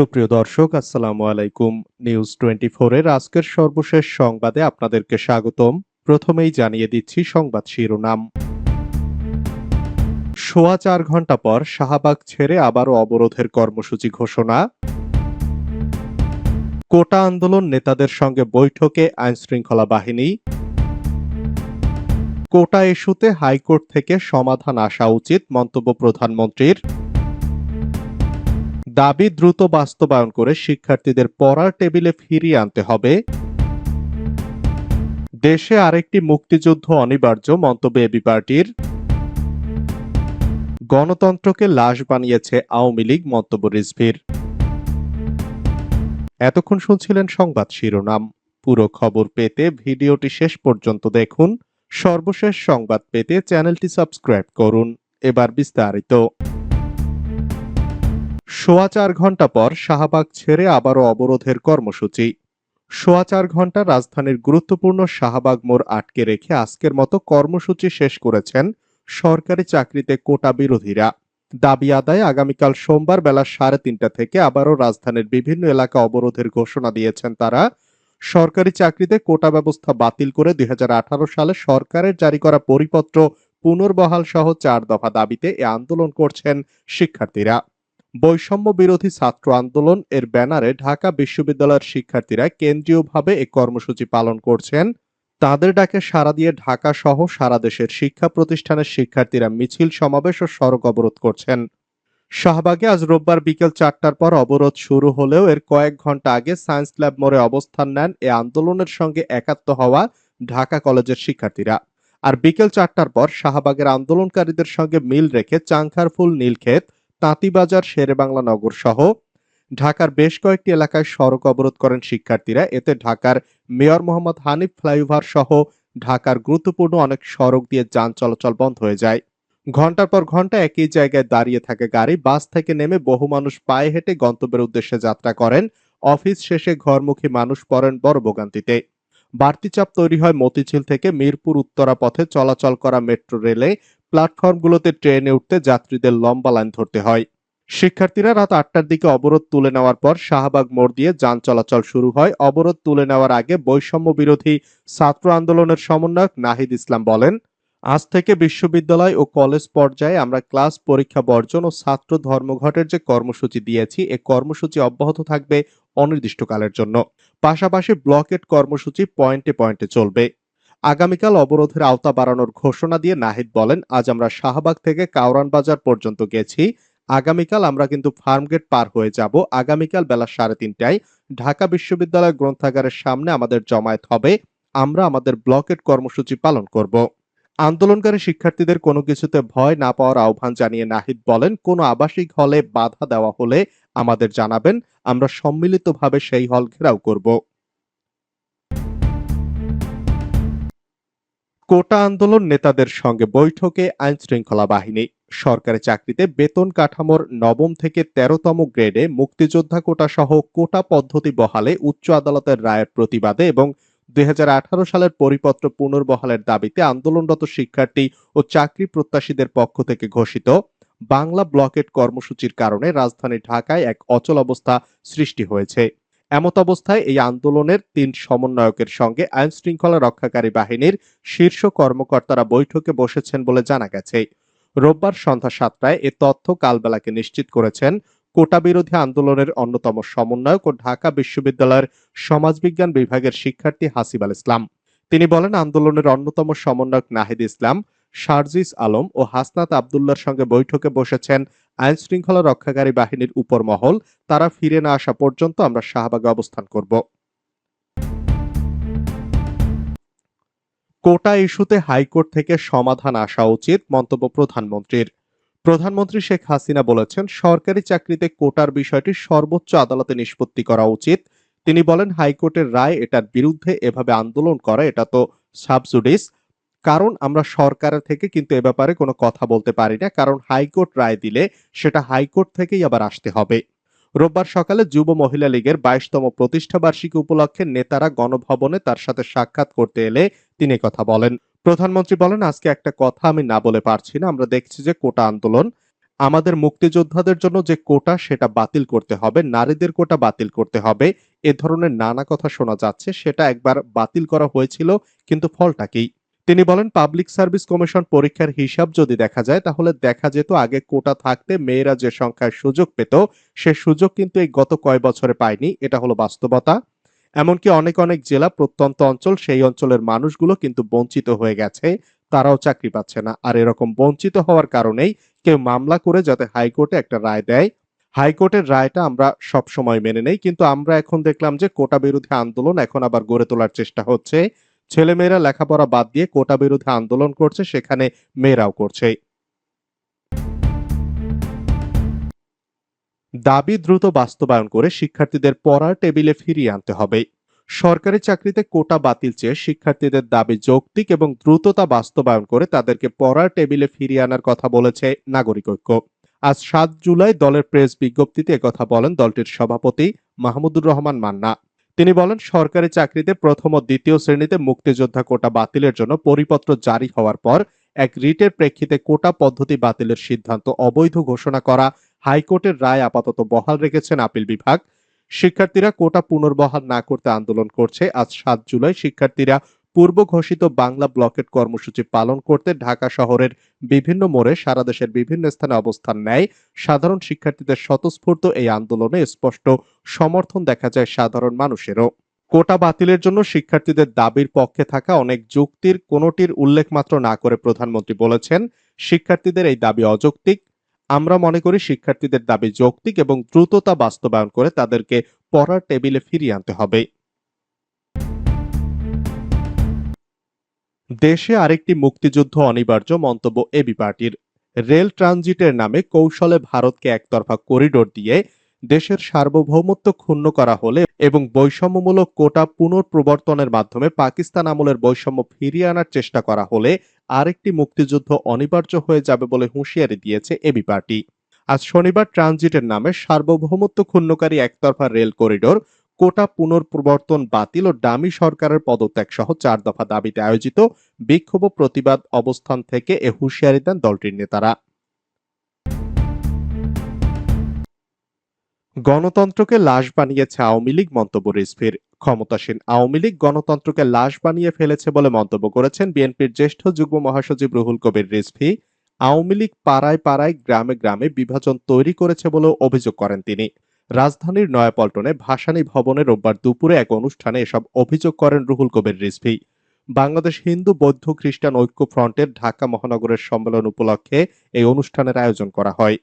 সুপ্রিয় দর্শক, আসসালামু আলাইকুম নিউজ টোয়েন্টি এর আজকের সর্বশেষ সংবাদে আপনাদেরকে স্বাগতম। প্রথমেই জানিয়ে দিচ্ছি সংবাদ শিরোনাম। সোয়া চার ঘণ্টা পর শাহবাগ ছেড়ে আবারও অবরোধের কর্মসূচি ঘোষণা। কোটা আন্দোলন নেতাদের সঙ্গে বৈঠকে আইনশৃঙ্খলা বাহিনী। কোটা ইস্যুতে হাইকোর্ট থেকে সমাধান আসা উচিত মন্তব্য প্রধানমন্ত্রীর। দাবি দ্রুত বাস্তবায়ন করে শিক্ষার্থীদের পড়ার টেবিলে ফিরিয়ে আনতে হবে। দেশে আরেকটি মুক্তিযুদ্ধ অনিবার্য মন্তব্য এবি পার্টির। গণতন্ত্রকে লাশ বানিয়েছে আওয়ামী লীগ, মন্তব্য রিজভির। এতক্ষণ শুনছিলেন সংবাদ শিরোনাম। পুরো খবর পেতে ভিডিওটি শেষ পর্যন্ত দেখুন। সর্বশেষ সংবাদ পেতে চ্যানেলটি সাবস্ক্রাইব করুন। এবার বিস্তারিত। সোয়া চার ঘণ্টা পর শাহবাগ ছেড়ে আবারও অবরোধের কর্মসূচি। সোয়া চার ঘণ্টা রাজধানীর গুরুত্বপূর্ণ শাহবাগ মোড় আটকে রেখে আজকের মতো কর্মসূচি শেষ করেছেন সরকারি চাকরিতে কোটা বিরোধীরা। দাবি আদায় আগামীকাল সোমবার বেলা সাড়ে তিনটা থেকে আবারও রাজধানীর বিভিন্ন এলাকা অবরোধের ঘোষণা দিয়েছেন তারা। সরকারি চাকরিতে কোটা ব্যবস্থা বাতিল করে দুই হাজার আঠারো সালে সরকারের জারি করা পরিপত্র পুনর্বহাল সহ চার দফা দাবিতে এ আন্দোলন করছেন শিক্ষার্থীরা। বৈষম্য বিরোধী ছাত্র আন্দোলন এর ব্যানারে ঢাকা বিশ্ববিদ্যালয়ের শিক্ষার্থীরা কেন্দ্রীয়ভাবে এ কর্মসূচি পালন করছেন। তাদের ডাকে সাড়া দিয়ে ঢাকা সহ সারা দেশের শিক্ষা প্রতিষ্ঠানের শিক্ষার্থীরা মিছিল, সমাবেশ ও সড়ক অবরোধ করছেন। শাহবাগে আজ রোববার বিকেল চারটার পর অবরোধ শুরু হলেও এর কয়েক ঘণ্টা আগে সায়েন্স ল্যাব মোড়ে অবস্থান নেন এ আন্দোলনের সঙ্গে একাত্ম হওয়া ঢাকা কলেজের শিক্ষার্থীরা। আর বিকেল চারটার পর শাহবাগের আন্দোলনকারীদের সঙ্গে মিল রেখে চাংখারফুল নীলক্ষেত তাঁতিবাজার, শেরেবাংলা নগর সহ ঢাকার বেশ কয়েকটি এলাকায় সড়ক অবরোধ করেন শিক্ষার্থীরা। এতে ঢাকার মেয়র মোহাম্মদ হানিফ ফ্লাইওভার সহ ঢাকার গুরুত্বপূর্ণ অনেক সড়ক দিয়ে যান চলাচল বন্ধ হয়ে যায়। ঘণ্টার পর ঘণ্টা একই জায়গায় দাঁড়িয়ে থাকে গাড়ি। বাস থেকে নেমে বহু মানুষ পায়ে হেঁটে গন্তব্যের উদ্দেশ্যে যাত্রা করেন। অফিস শেষে ঘরমুখী মানুষ পড়েন বড় ভোগান্তিতে। বাড়তি চাপ তৈরি হয় মতিঝিল থেকে মিরপুর উত্তরা পথে চলাচল করা মেট্রো রেলে। প্ল্যাটফর্মগুলোতে ট্রেনে উঠতে যাত্রীদের লম্বা লাইন ধরতে হয়। শিক্ষার্থীরা রাত আটটার দিকে অবরোধ তুলে নেওয়ার পর শাহবাগ মোড় দিয়ে যান চলাচল শুরু হয়। অবরোধ তুলে নেওয়ার আগে বৈষম্য বিরোধী ছাত্র আন্দোলনের সমন্বয়ক নাহিদ ইসলাম বলেন, আজ থেকে বিশ্ববিদ্যালয় ও কলেজ পর্যায়ে আমরা ক্লাস পরীক্ষা বর্জন ও ছাত্র ধর্মঘটের যে কর্মসূচি দিয়েছি, এ কর্মসূচি অব্যাহত থাকবে অনির্দিষ্টকালের জন্য। পাশাপাশি ব্লকেট কর্মসূচি পয়েন্টে পয়েন্টে চলবে। আগামীকাল অবরোধের আওতা বাড়ানোর ঘোষণা দিয়ে নাহিদ বলেন, আজ আমরা শাহবাগ থেকে কাউরান বাজার পর্যন্ত গেছি। আগামীকাল আমরা কিন্তু ফার্মগেট পার হয়ে যাব। আগামীকাল বেলা সাড়ে তিনটায় ঢাকা বিশ্ববিদ্যালয় গ্রন্থাগারের সামনে আমাদের জমায়েত হবে। আমরা আমাদের ব্লকেট কর্মসূচি পালন করব। আন্দোলনকারী শিক্ষার্থীদের কোনো কিছুতে ভয় না পাওয়ার আহ্বান জানিয়ে নাহিদ বলেন, কোনো আবাসিক হলে বাধা দেওয়া হলে আমাদের জানাবেন। আমরা সম্মিলিতভাবে সেই হল ঘেরাও করব। কোটা আন্দোলন নেতাদের সঙ্গে বৈঠকে আইন শৃঙ্খলা বাহিনী। সরকারি চাকরিতে বেতন কাঠামোর নবম থেকে তেরোতম গ্রেডে মুক্তিযোদ্ধা কোটা সহ কোটা পদ্ধতি বহালে উচ্চ আদালতের রায়ের প্রতিবাদে এবং দুই হাজার আঠারো সালের পরিপত্র পুনর্বহালের দাবিতে আন্দোলনরত শিক্ষার্থী ও চাকরি প্রত্যাশীদের পক্ষ থেকে ঘোষিত বাংলা ব্লকেট কর্মসূচির কারণে রাজধানী ঢাকায় এক অচল অবস্থা সৃষ্টি হয়েছে। এমত অবস্থায় এই আন্দোলনের তিন সমন্বয়কের সঙ্গে আইন শৃঙ্খলা রক্ষাকারী বাহিনীর শীর্ষ কর্মকর্তারা বৈঠকে বসেছেন বলে জানা গেছে। রোববার সন্ধ্যা সাতটায় এ তথ্য কালবেলাকে নিশ্চিত করেছেন কোটা বিরোধী আন্দোলনের অন্যতম সমন্বয়ক ও ঢাকা বিশ্ববিদ্যালয়ের সমাজবিজ্ঞান বিভাগের শিক্ষার্থী হাসিব আল ইসলাম। তিনি বলেন, আন্দোলনের অন্যতম সমন্বয়ক নাহিদ ইসলাম, শারজিস আলম ও হাসনাত আবদুল্লার সঙ্গে বৈঠকে বসেছেন আইন শৃঙ্খলা রক্ষাকারী বাহিনীর উপর মহল তারা ফিরে না আসা পর্যন্ত আমরা শাহবাগে অবস্থান করব। কোটা ইস্যুতে হাইকোর্ট থেকে সমাধান আসা উচিত মন্তব্য প্রধানমন্ত্রীর। প্রধানমন্ত্রী শেখ হাসিনা বলেছেন, সরকারি চাকরিতে কোটার বিষয়টি সর্বোচ্চ আদালতে নিষ্পত্তি করা উচিত। তিনি বলেন, হাইকোর্টের রায় এটার বিরুদ্ধে এভাবে আন্দোলন করা, এটা তো সাবজুডিস। কারণ আমরা সরকারের থেকে কিন্তু এ ব্যাপারে কোনো কথা বলতে পারি না, কারণ হাইকোর্ট রায় দিলে সেটা হাইকোর্ট থেকেই আবার আসতে হবে। রোববার সকালে যুব মহিলা লীগের বাইশতম প্রতিষ্ঠা বার্ষিকী উপলক্ষে নেতারা গণভবনে তার সাথে সাক্ষাৎ করতে এলে তিনি কথা বলেন। প্রধানমন্ত্রী বলেন, আজকে একটা কথা আমি না বলে পারছি না। আমরা দেখছি যে কোটা আন্দোলন, আমাদের মুক্তিযোদ্ধাদের জন্য যে কোটা সেটা বাতিল করতে হবে, নারীদের কোটা বাতিল করতে হবে। এ ধরনের নানা কথা শোনা যাচ্ছে, সেটা একবার বাতিল করা হয়েছিল, কিন্তু ফলটা কি? তিনি বলেন, পাবলিক সার্ভিস কমিশন পরীক্ষার হিসাব যদি দেখা যায়, তাহলে দেখা যেত আগে কোটা থাকতে মেয়েরা যে সংখ্যায় সুযোগ পেত, সে সুযোগ কিন্তু এই গত কয় বছরে পায়নি। এটা হলো বাস্তবতা। এমনকি অনেক অনেক জেলা প্রত্যন্ত অঞ্চল, সেই অঞ্চলের মানুষগুলো কিন্তু বঞ্চিত হয়ে গেছে। তারাও চাকরি পাচ্ছে না। আর এরকম বঞ্চিত হওয়ার কারণেই কেউ মামলা করে যাতে হাইকোর্টে একটা রায় দেয়। হাইকোর্টের রায়টা আমরা সব সময় মেনে নেই, কিন্তু আমরা এখন দেখলাম যে কোটা বিরোধী আন্দোলন এখন আবার গড়ে তোলার চেষ্টা হচ্ছে। ছেলেমেয়েরা লেখাপড়া বাদ দিয়ে কোটা বিরোধী আন্দোলন করছে, সেখানে মেয়েরাও করছে। দাবি দ্রুত বাস্তবায়ন করে শিক্ষার্থীদের পড়ার টেবিলে ফিরিয়ে আনতে হবে। সরকারি চাকরিতে কোটা বাতিল চেয়ে শিক্ষার্থীদের দাবি যৌক্তিক এবং দ্রুততা বাস্তবায়ন করে তাদেরকে পড়ার টেবিলে ফিরিয়ে আনার কথা বলেছে নাগরিক ঐক্য। আজ সাত জুলাই দলের প্রেস বিজ্ঞপ্তিতে একথা বলেন দলটির সভাপতি মাহমুদুর রহমান মান্না। তিনি বলেন, সরকারি চাকরিতে প্রথম ও দ্বিতীয় শ্রেণীতে মুক্তিযোদ্ধা কোটা বাতিলের জন্য পরিপত্র জারি হওয়ার পর এক রিটের প্রেক্ষিতে কোটা পদ্ধতি বাতিলের সিদ্ধান্ত অবৈধ ঘোষণা করা হাইকোর্টের রায় আপাতত বহাল রেখেছেন আপিল বিভাগ। শিক্ষার্থীরা কোটা পুনর্বহাল না করতে আন্দোলন করছে। আজ সাত জুলাই শিক্ষার্থীরা পূর্ব ঘোষিত বাংলা ব্লকেট কর্মসূচি পালন করতে ঢাকা শহরের বিভিন্ন মোড়ে সারা দেশের বিভিন্ন স্থানে অবস্থান নেয়। সাধারণ শিক্ষার্থীদের স্বতঃস্ফূর্ত এই আন্দোলনে স্পষ্ট সমর্থন দেখা যায় সাধারণ মানুষেরও। কোটা বাতিলের জন্য শিক্ষার্থীদের দাবির পক্ষে থাকা অনেক যুক্তির কোনোটির উল্লেখ মাত্র না করে প্রধানমন্ত্রী বলেছেন, শিক্ষার্থীদের এই দাবি অযৌক্তিক। আমরা মনে করি শিক্ষার্থীদের দাবি যৌক্তিক এবং দ্রুততা বাস্তবায়ন করে তাদেরকে পড়ার টেবিলে ফিরিয়ে আনতে হবে। দেশে আরেকটি মুক্তিযুদ্ধ অনিবার্য মন্তব্য এবি পার্টির। রেল ট্রানজিটের নামে কৌশলে ভারতকে একতরফা করিডোর দিয়ে দেশের সার্বভৌমত্ব ক্ষুণ্ণ করা হলে এবং বৈষম্যমূলক কোটা পুনঃপ্রবর্তনের মাধ্যমে পাকিস্তান আমলের বৈষম্য ফিরিয়ে আনার চেষ্টা করা হলে আরেকটি মুক্তিযুদ্ধ অনিবার্য হয়ে যাবে বলে হুঁশিয়ারি দিয়েছে এবি পার্টি। আজ শনিবার ট্রানজিটের নামে সার্বভৌমত্ব ক্ষুণ্ণকারী একতরফা রেল করিডোর কোটা পুনঃপ্রবর্তন বাতিল ও ডামি সরকারের পদত্যাগ সহ চার দফা দাবিতে আয়োজিত বিক্ষোভ প্রতিবাদ অবস্থান থেকে এ হুঁশিয়ারি দেন দলটির নেতারা। গণতন্ত্রকে লাশ বানিয়েছে আওয়ামী লীগ, মন্তব্য রিজভির। ক্ষমতাসীন আওয়ামী লীগ গণতন্ত্রকে লাশ বানিয়ে ফেলেছে বলে মন্তব্য করেছেন বিএনপির জ্যেষ্ঠ যুগ্ম মহাসচিব রুহুল কবির রিজভি। আওয়ামী লীগ পাড়ায় পাড়ায়, গ্রামে গ্রামে বিভাজন তৈরি করেছে বলেও অভিযোগ করেন তিনি। রাজধানীর নয়াপল্টনে ভাসানী ভবনে রোববার দুপুরে এক অনুষ্ঠানে এসব অভিযোগ করেন রুহুল কবির রিজভি। বাংলাদেশ হিন্দু, বৌদ্ধ, খ্রিস্টান ঐক্য ফ্রন্টের ঢাকা মহানগরের সম্মেলন উপলক্ষে এই অনুষ্ঠানের আয়োজন করা হয়।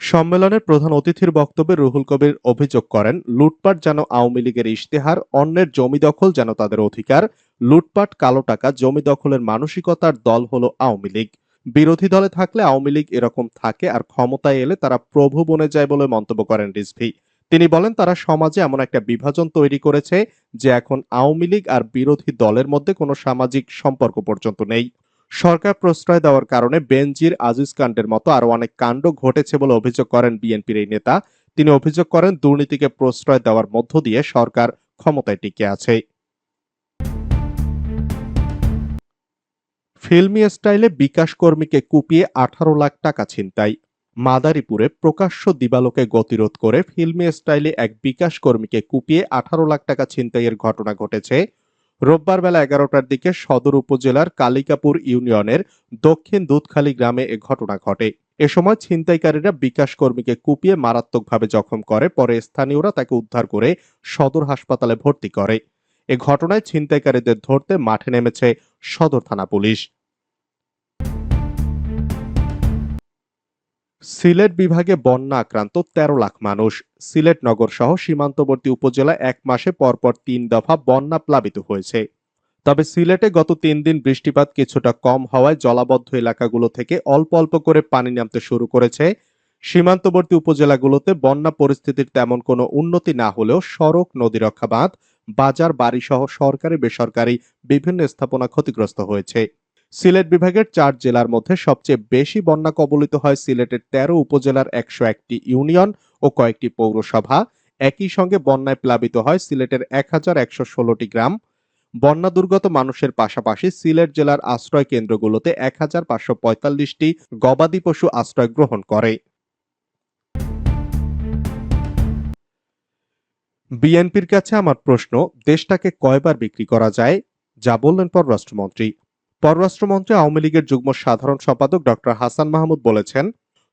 সম্মেলনের প্রধান অতিথির বক্তব্যে রুহুল কবির অভিযোগ করেন, লুটপাট যেন আওয়ামী লীগের ইশতেহার, অন্যের জমি দখল যেন তাদের অধিকার, লুটপাট কালো টাকা, জমি দখলের মানসিকতার দল হলো আওয়ামী লীগ। বিরোধী দলে থাকলে আওয়ামী লীগ এরকম থাকে আর ক্ষমতায় এলে তারা প্রভু বনে যায় বলে মন্তব্য করেন রিজভি। তিনি বলেন, তারা সমাজে এমন একটা বিভাজন তৈরি করেছে যে এখন আওয়ামী লীগ আর বিরোধী দলের মধ্যে কোনো সামাজিক সম্পর্ক পর্যন্ত নেই। সরকার প্রশ্রয় দেওয়ার কারণে বেনজির আজিজ কাণ্ডের মতো আরও অনেক কাণ্ড ঘটেছে বলে অভিযোগ করেন বিএনপির এই নেতা। তিনি অভিযোগ করেন, দুর্নীতিকে প্রশ্রয় দেওয়ার মধ্য দিয়ে সরকার ক্ষমতায় টিকে আছে। ফিল্মি স্টাইলে বিকাশ কর্মীকে কুপিয়ে আঠারো লাখ টাকা ছিনতাই। মাদারীপুরে প্রকাশ্য দিবালোকে গতিরোধ করে ফিল্মি স্টাইলে এক বিকাশ কর্মীকে কুপিয়ে আঠারো লাখ টাকা ছিনতাইয়ের ঘটনা ঘটেছে। রোববার বেলা এগারোটার দিকে সদর উপজেলার কালিকাপুর ইউনিয়নের দক্ষিণ দুধখালী গ্রামে এ ঘটনা ঘটে। এ সময় ছিনতাইকারীরা বিকাশ কর্মীকে কুপিয়ে মারাত্মকভাবে জখম করে, পরে স্থানীয়রা তাকে উদ্ধার করে সদর হাসপাতালে ভর্তি করে। এ ঘটনায় ছিনতাইকারীদের ধরতে মাঠে নেমেছে সদর থানা পুলিশ। সিলেট বিভাগে বন্যা আক্রান্ত তেরো লাখ মানুষ। সিলেট নগর সহ সীমান্তবর্তী উপজেলা এক মাসে পরপর তিন দফা বন্যা প্লাবিত হয়েছে। তবে সিলেটে গত তিন দিন বৃষ্টিপাত কিছুটা কম হওয়ায় জলাবদ্ধ এলাকাগুলো থেকে অল্প অল্প করে পানি নামতে শুরু করেছে। সীমান্তবর্তী উপজেলাগুলোতে বন্যা পরিস্থিতির তেমন কোনো উন্নতি না হলেও সড়ক, নদী রক্ষা বাঁধ বাজার বাড়ি সহ সরকারি, বেসরকারি বিভিন্ন স্থাপনা ক্ষতিগ্রস্ত হয়েছে। সিলেট বিভাগের চার জেলার মধ্যে সবচেয়ে বেশি বন্যা কবলিত হয় সিলেটের ১৩ উপজেলার একশো একটি ইউনিয়ন ও কয়েকটি পৌরসভা। একই সঙ্গে বন্যায় প্লাবিত হয় সিলেটের এক হাজার একশো ষোলোটি গ্রাম। বন্যা দুর্গত মানুষের পাশাপাশি সিলেট জেলার আশ্রয় কেন্দ্রগুলোতে এক হাজার পাঁচশো পঁয়তাল্লিশটি গবাদি পশু আশ্রয় গ্রহণ করে। বিএনপির কাছে আমার প্রশ্ন, দেশটাকে কয়বার বিক্রি করা যায়? যা বললেন পররাষ্ট্রমন্ত্রী। পররাষ্ট্রমন্ত্রী আওয়ামী লীগের যুগ্ম সাধারণ সম্পাদক ডক্টর হাসান মাহমুদ বলেছেন,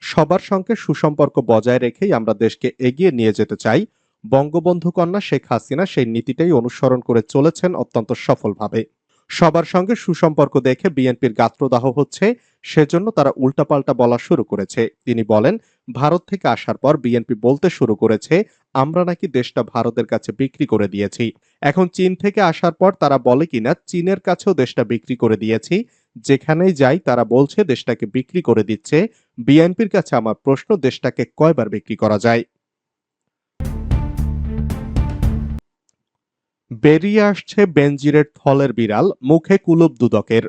সবার সঙ্গে সুসম্পর্ক বজায় রেখেই আমরা দেশকে এগিয়ে নিয়ে যেতে চাই। বঙ্গবন্ধু কন্যা শেখ হাসিনা সেই নীতিটাই অনুসরণ করে চলেছেন অত্যন্ত সফলভাবে। সবার সঙ্গে সুসম্পর্ক দেখে বিএনপির গাত্রদাহ হচ্ছে, সেজন্য তারা উল্টাপাল্টা বলা শুরু করেছে। তিনি বলেন, ভারত থেকে আসার পর বিএনপি বলতে শুরু করেছে আমরা নাকি দেশটা ভারতের কাছে বিক্রি করে দিয়েছি। এখন চীন থেকে আসার পর তারা বলে কিনা, চীনের কাছেও দেশটা বিক্রি করে দিয়েছি। যেখানেই যাই তারা বলছে দেশটাকে বিক্রি করে দিচ্ছে। বিএনপির কাছে আমার প্রশ্ন, দেশটাকে কয়বার বিক্রি করা যায়? বেরিয়ে আসছে বেনজিরের থলের বিড়াল, মুখে কুলুপ দুদকের।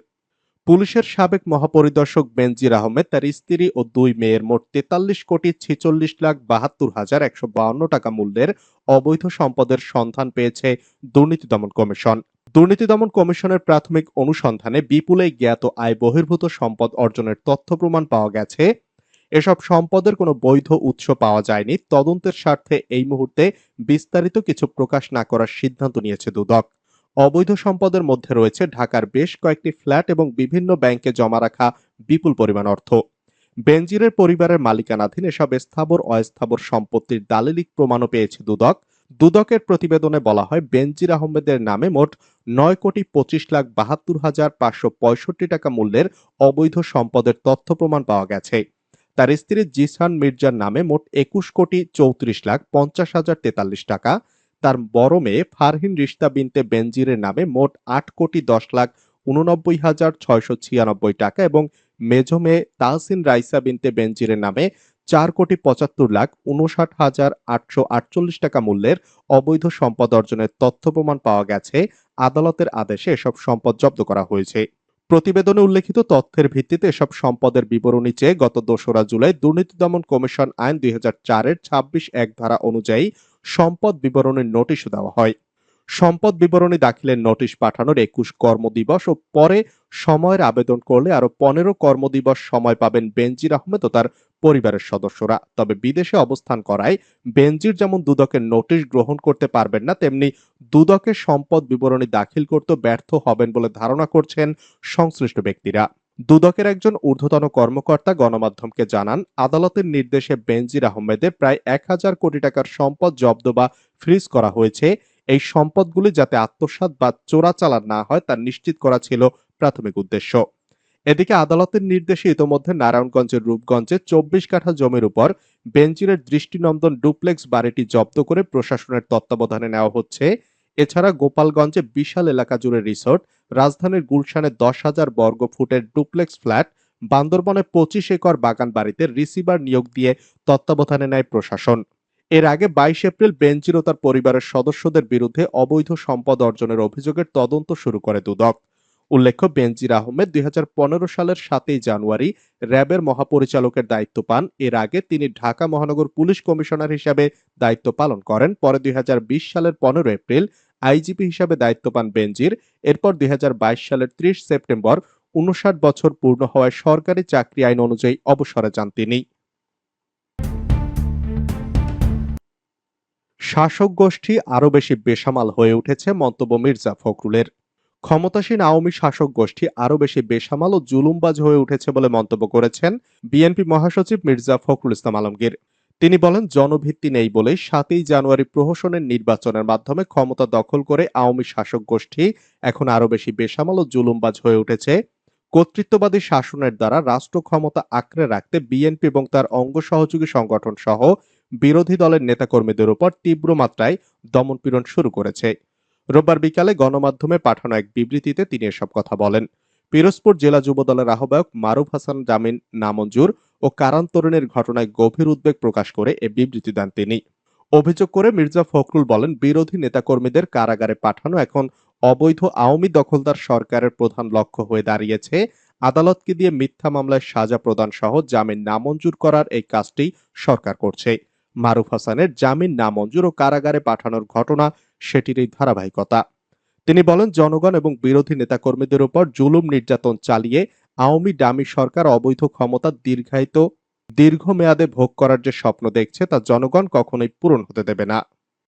পুলিশের সাবেক মহাপরিদর্শক বেনজির আহমেদ, তার স্ত্রী ও দুই মেয়ের মোট তেতাল্লিশ কোটি ছেচল্লিশ লাখ বাহাত্তর হাজার একশো বাউন্ন টাকা মূল্যের অবৈধ সম্পদের সন্ধান পেয়েছে দুর্নীতি দমন কমিশন। দুর্নীতি দমন কমিশনের প্রাথমিক অনুসন্ধানে বিপুলে জ্ঞাত আয় বহির্ভূত সম্পদ অর্জনের তথ্য প্রমাণ পাওয়া গেছে। এসব সম্পদের কোনো বৈধ উৎস পাওয়া যায়নি। তদন্তের স্বার্থে এই মুহূর্তে বিস্তারিত কিছু প্রকাশ না করার সিদ্ধান্ত নিয়েছে দুদক। অবৈধ সম্পদের মধ্যে রয়েছে ঢাকার বেশ কয়েকটি ফ্ল্যাট এবং বিভিন্ন ব্যাংকে জমা রাখা বিপুল পরিমাণ অর্থ। বেনজিরের পরিবারের মালিকানাধীন এসব স্থাবর অস্থাবর সম্পত্তির দালিলিক প্রমাণও পেয়েছে দুদক। দুদকের প্রতিবেদনে বলা হয়, বেনজির আহমেদের নামে মোট নয় কোটি পঁচিশ লাখ বাহাত্তর হাজার পাঁচশো পঁয়ষট্টি টাকা মূল্যের অবৈধ সম্পদের তথ্য প্রমাণ পাওয়া গেছে। তার স্ত্রী জিসান মির্জার নামে মোট একুশ কোটি চৌত্রিশ লাখ পঞ্চাশ হাজার তেতাল্লিশ টাকা তার বড় মেয়ে ফারহিন রিস্তা বিনতে বেনজিরের নামে মোট আট কোটি দশ লাখ উননব্বই হাজার ছয়শো ছিয়ানব্বই টাকা এবং মেজ মেয়ে তাহসিন রাইসা বিনতে বেনজিরের নামে চার কোটি পঁচাত্তর লাখ উনষাট হাজার আটশো আটচল্লিশ টাকা মূল্যের অবৈধ সম্পদ অর্জনের তথ্য প্রমাণ পাওয়া গেছে। আদালতের আদেশে এসব সম্পদ জব্দ করা হয়েছে। প্রতিবেদনে উল্লেখিত তথ্যের ভিত্তিতে এসব সম্পদের বিবরণী চেয়ে গত দোসরা জুলাই দুর্নীতি দমন কমিশন আইন দুই হাজার চারের ছাব্বিশ এক ধারা অনুযায়ী সম্পদ বিবরণীর নোটিশও দেওয়া হয়। সম্পদ বিবরণী দাখিলের নোটিশ পাঠানোর একুশ কর্মদিবস ও পরে সময়ের আবেদন করলে আরও পনেরো কর্মদিবস সময় পাবেন বেনজির আহমেদ ও তার পরিবারের সদস্যরা। তবে বিদেশে অবস্থান করায় বেনজির যেমন দুদকের নোটিশ গ্রহণ করতে পারবেন না, তেমনি দুদকের সম্পদ বিবরণী দাখিল করতে ব্যর্থ হবেন বলে ধারণা করছেন সংশ্লিষ্ট ব্যক্তিরা। দুদকের একজন ঊর্ধ্বতন কর্মকর্তা গণমাধ্যমকে জানান, আদালতের নির্দেশে বেনজির আহমেদের প্রায় এক হাজার কোটি টাকার সম্পদ জব্দ বা ফ্রিজ করা হয়েছে। এই সম্পদগুলি যাতে আত্মসাৎ বা চোরাচালান না হয় তা নিশ্চিত করা ছিল প্রাথমিক উদ্দেশ্য। এদিকে আদালতের নির্দেশে ইতোমধ্যে নারায়ণগঞ্জের রূপগঞ্জে চব্বিশ কাঠা জমির উপর বেঞ্জিরের দৃষ্টিনন্দন ডুপ্লেক্স বাড়িটি জব্দ করে প্রশাসনের তত্ত্বাবধানে নেওয়া হচ্ছে। এছাড়া গোপালগঞ্জে বিশাল এলাকা জুড়ে রিসোর্ট। রাজধানীর গুলশানে দশ হাজার বর্গ ফুটের ডুপ্লেক্স ফ্ল্যাট। বান্দরবনে পঁচিশ একর বাগান বাড়িতে রিসিভার নিয়োগ দিয়ে তত্ত্বাবধানে নেয় প্রশাসন। এর আগে বাইশ এপ্রিল বেঞ্জির ও তার পরিবারের সদস্যদের বিরুদ্ধে অবৈধ সম্পদ অর্জনের অভিযোগের তদন্ত শুরু করে দুদক। উল্লেখ্য, বেনজির আহমেদ দুই হাজার পনেরো সালের সাতই জানুয়ারি র্যাবের মহাপরিচালকের দায়িত্ব পান। এর আগে তিনি ঢাকা মহানগর পুলিশ কমিশনার হিসাবে দায়িত্ব পালন করেন। পরে দুই হাজার বিশ সালের পনেরো এপ্রিল আইজিপি হিসাবে দায়িত্ব পান বেনজির। এরপর দুই হাজার বাইশ সালের ত্রিশ সেপ্টেম্বর উনষাট বছর পূর্ণ হওয়ায় সরকারি চাকরি আইন অনুযায়ী অবসরে যান তিনি। শাসক গোষ্ঠী আরও বেশি বেসামাল হয়ে উঠেছে মন্তব্য মির্জা ফখরুলের। ক্ষমতাসীন আওয়ামী শাসক গোষ্ঠী আরও বেশি বেসামাল ও জুলুমবাজ হয়ে উঠেছে বলে মন্তব্য করেছেন বিএনপি মহাসচিব মির্জা ফখরুল ইসলাম আলমগীর। তিনি বলেন, জনভিত্তি নেই বলেই সাতই জানুয়ারি প্রহসনের নির্বাচনের মাধ্যমে ক্ষমতা দখল করে আওয়ামী শাসক গোষ্ঠী এখন আরও বেশি বেসামাল ও জুলুমবাজ হয়ে উঠেছে। কর্তৃত্ববাদী শাসনের দ্বারা রাষ্ট্র ক্ষমতা আঁকড়ে রাখতে বিএনপি এবং তার অঙ্গ সহযোগী সংগঠন সহ বিরোধী দলের নেতাকর্মীদের উপর তীব্র মাত্রায় দমনপীড়ন শুরু করেছে। রোববার বিকালে গণমাধ্যমে পাঠানো এক বিবৃতিতে তিনি এসব কথা বলেন। পিরোজপুর জেলা যুব দলের আহ্বায়ক মারুফ হাসান জামিন নামঞ্জুর ও কারান্তরণের ঘটনায় গভীর উদ্বেগ প্রকাশ করে এ বিবৃতি দেন তিনি। অভিযোগ করে মির্জা ফখরুল বলেন, বিরোধী নেতাকর্মীদের কারাগারে পাঠানো এখন অবৈধ আওয়ামী দখলদার সরকারের প্রধান লক্ষ্য হয়ে দাঁড়িয়েছে। আদালতকে দিয়ে মিথ্যা মামলায় সাজা প্রদান সহ জামিন নামঞ্জুর করার এই কাজটি সরকার করছে। মারুফ হাসানের জামিন নামঞ্জুর ও কারাগারে পাঠানোর ঘটনা সেটির এই ধারাবাহিকতা। তিনি বলেন, জনগণ এবং বিরোধী নেতাকর্মীদের উপর জুলুম নির্যাতন চালিয়ে আওয়ামী ডামি সরকার অবৈধ ক্ষমতা দীর্ঘায়িত, দীর্ঘমেয়াদে ভোগ করার যে স্বপ্ন দেখছে, তা জনগণ কখনোই পূরণ হতে দেবে না।